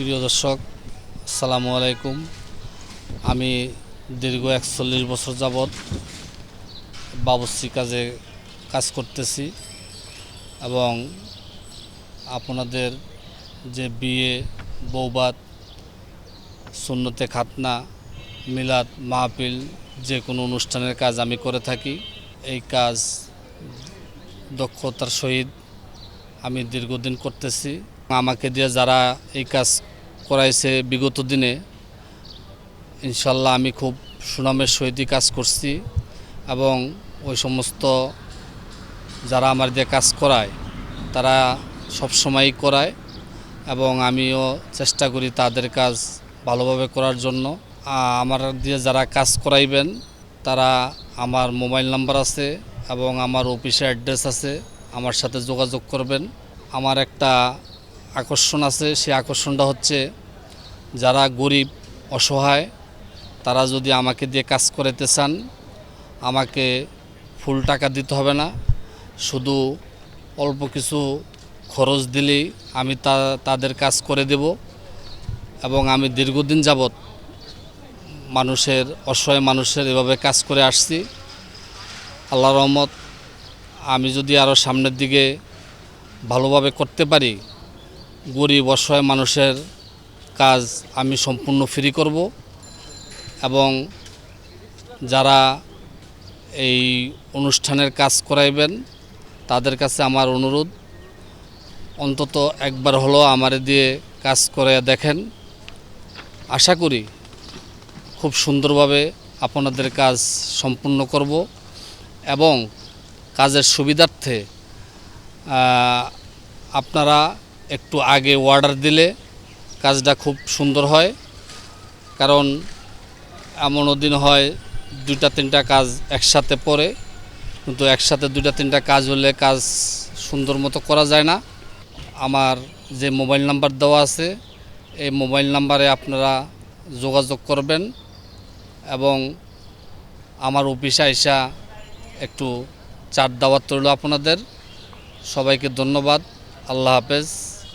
প্রিয় দর্শক, আসসালামু আলাইকুম। আমি দীর্ঘ একচল্লিশ বছর যাবৎ বাবুর্চি কাজে কাজ করতেছি এবং আপনাদের যে বিয়ে বৌবাত সুন্নতে খাতনা, মিলাদ, মাহফিল যে কোনো অনুষ্ঠানের কাজ আমি করে থাকি, এই কাজ দক্ষতার সহিত আমি দীর্ঘদিন করতেছি। আমাকে দিয়ে যারা এই কাজ করাইছে বিগত দিনে, ইনশাল্লাহ আমি খুব সুনামের সহিতই কাজ করছি এবং ওই সমস্ত যারা আমার দিয়ে কাজ করায়, তারা সবসময়ই করায় এবং আমিও চেষ্টা করি তাদের কাজ ভালোভাবে করার জন্য। আমার দিয়ে যারা কাজ করাইবেন, তারা আমার মোবাইল নাম্বার আছে এবং আমার অফিসে অ্যাড্রেস আছে, আমার সাথে যোগাযোগ করবেন। আমার একটা আকর্ষণ আছে, সেই আকর্ষণটা হচ্ছে যারা গরিব, অসহায়, তারা যদি আমাকে দিয়ে কাজ করাতে চান, আমাকে ফুল টাকা দিতে হবে না। শুধু অল্প কিছু খরচ দিলেই আমি তা, তাদের কাজ করে দেব এবং আমি দীর্ঘদিন যাবৎ মানুষের, অসহায় মানুষের এভাবে কাজ করে আসছি। আল্লাহ রহমত, আমি যদি আরও সামনের দিকে ভালোভাবে করতে পারি গরিব, অসহায় মানুষের কাজ আমি সম্পূর্ণ ফ্রি করব এবং যারা এই অনুষ্ঠানের কাজ করাইবেন, তাদের কাছে আমার অনুরোধ, অন্তত একবার হলো আমার দিয়ে কাজ করে দেখেন। আশা করি খুব সুন্দরভাবে আপনাদের কাজ সম্পূর্ণ করব এবং কাজের সুবিধার্থে আপনারা একটু আগে অর্ডার দিলে কাজটা খুব সুন্দর হয়। কারণ এমনও দিন হয় দুইটা, তিনটা কাজ একসাথে পড়ে। কিন্তু একসাথে দুইটা, তিনটা কাজ হলে কাজ সুন্দর মতো করা যায় না। আমার যে মোবাইল নাম্বার দেওয়া আছে, এই মোবাইল নাম্বারে আপনারা যোগাযোগ করবেন এবং আমার অফিসে আইসা একটু চার দাওয়াত রইল আপনাদের। সবাইকে ধন্যবাদ। আল্লাহ হাফেজ।